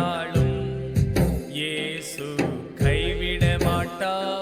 கைவிட்டாலும் இயேசு கைவிட மாட்டா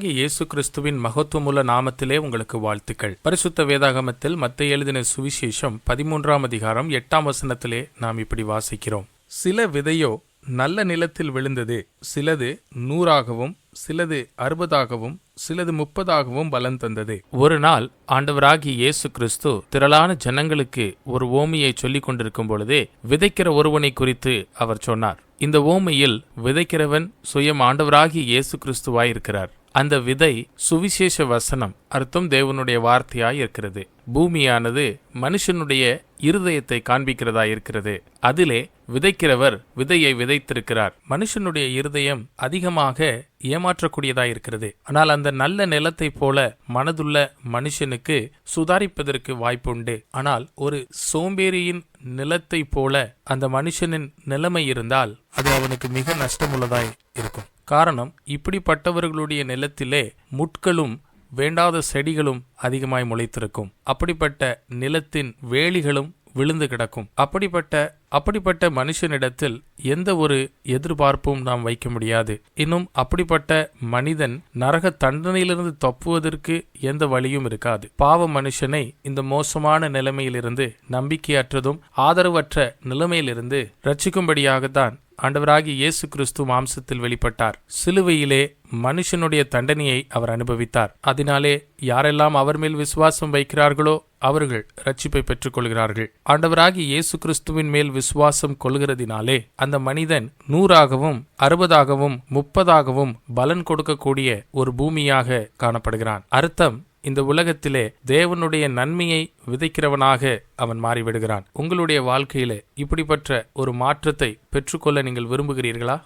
இயேசு கிறிஸ்துவின் மகத்துவமுள்ள நாமத்திலே உங்களுக்கு வாழ்த்துக்கள். பரிசுத்த வேதாகமத்தில் மத்த எழுதின சுவிசேஷம் பதிமூன்றாம் அதிகாரம் எட்டாம் வசனத்திலே நாம் இப்படி வாசிக்கிறோம். சில விதையோ நல்ல நிலத்தில் விழுந்தது சிலது நூறாகவும் சிலது அறுபதாகவும் சிலது முப்பதாகவும் பலன் தந்தது. ஒரு நாள் ஆண்டவராகி இயேசு கிறிஸ்து திரளான ஜனங்களுக்கு ஒரு ஓமையை சொல்லிக் கொண்டிருக்கும் பொழுதே விதைக்கிற ஒருவனை குறித்து அவர் சொன்னார். இந்த ஓமையில் விதைக்கிறவன் சுயம் ஆண்டவராகி இயேசு கிறிஸ்துவாயிருக்கிறார். அந்த விதை சுவிசேஷ வசனம் அர்த்தம் தேவனுடைய வார்த்தையாய் இருக்கிறது பூமியானது மனுஷனுடைய இருதயத்தை காண்பிக்கிறதா இருக்கிறது அதிலே விதைக்கிறவர் விதையை விதைத்திருக்கிறார். மனுஷனுடைய இருதயம் அதிகமாக ஏமாற்றக்கூடியதா இருக்கிறது ஆனால் அந்த நல்ல நிலத்தை போல மனதுள்ள மனுஷனுக்கு சுதாரிப்பதற்கு வாய்ப்புண்டு. ஆனால் ஒரு சோம்பேறியின் நிலத்தை போல அந்த மனுஷனின் நிலைமை இருந்தால் அது அவனுக்கு மிக நஷ்டமுள்ளதாய் இருக்கும் காரணம் இப்படிப்பட்டவர்களுடைய நிலத்திலே முட்களும் வேண்டாத செடிகளும் அதிகமாய் முளைத்திருக்கும். அப்படிப்பட்ட நிலத்தின் வேலிகளும் விழுந்து கிடக்கும். அப்படிப்பட்ட அப்படிப்பட்ட மனுஷனிடத்தில் எந்த ஒரு எதிர்பார்ப்பும் நாம் வைக்க முடியாது. இன்னும் அப்படிப்பட்ட மனிதன் நரக தண்டனையிலிருந்து தப்புவதற்கு எந்த வழியும் இருக்காது. பாவ மனுஷனை இந்த மோசமான நிலைமையிலிருந்து நம்பிக்கையற்றதும் ஆதரவற்ற நிலைமையிலிருந்து ரட்சிக்கும்படியாகத்தான் ஆண்டவராகி இயேசு கிறிஸ்து மாம்சத்தில் வெளிப்பட்டார். சிலுவையிலே மனுஷனுடைய தண்டனையை அவர் அனுபவித்தார். அதனாலே யாரெல்லாம் அவர் மேல் விசுவாசம் வைக்கிறார்களோ அவர்கள் ரட்சிப்பை பெற்றுக்கொள்கிறார்கள். ஆண்டவராகி இயேசு கிறிஸ்துவின் மேல் விசுவாசம் கொள்கிறதினாலே அந்த மனிதன் நூறாகவும் அறுபதாகவும் முப்பதாகவும் பலன் கொடுக்கக்கூடிய ஒரு பூமியாக காணப்படுகிறான். அர்த்தம் இந்த உலகத்திலே தேவனுடைய நன்மையை விதைக்கிறவனாக அவன் மாறிவிடுகிறான். உங்களுடைய வாழ்க்கையிலே இப்படிப்பட்ட ஒரு மாற்றத்தை பெற்றுக்கொள்ள நீங்கள் விரும்புகிறீர்களா?